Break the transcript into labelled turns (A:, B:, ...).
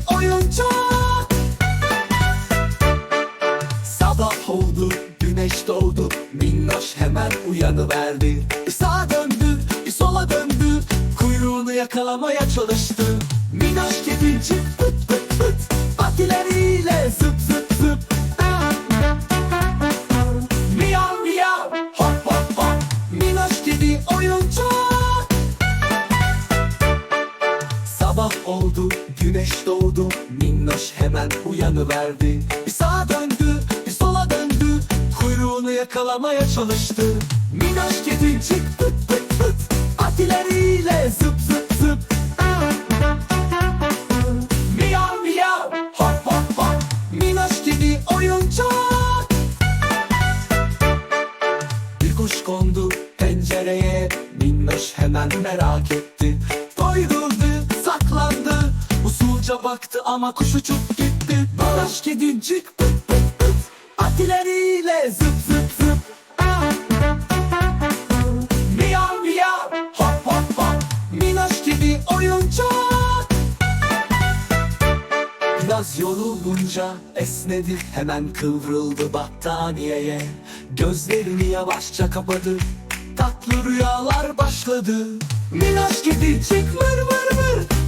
A: bir oyuncak Sabah oldu, güneş doğdu Minnoş hemen uyanıverdi. Bir sağa döndü, bir sola döndü Kuyruğunu yakalamaya çalıştı. Minnoş kedicik Sabah oldu, güneş doğdu Minnoş hemen uyanıverdi. Bir sağa döndü, bir sola döndü Kuyruğunu yakalamaya çalıştı. Minnoş kedicik pıt pıt pıt Atileriyle zıp zıp zıp. Miyav miyav hop hop hop Minnoş kedi oyuncak. Bir kuş kondu pencereye Minnoş hemen merak etti baktı ama kuş uçup gitti. Minnoş kedicik pıt pıt pıt. Atileriyle zıp zıp zıp. Miyav miyav hop hop hop. Minnoş kedi oyuncak. Biraz yorulunca esnedi hemen kıvrıldı battaniyeye. Gözlerini yavaşça kapadı Tatlı rüyalar başladı. Minnoş kedicik mır mır mır dal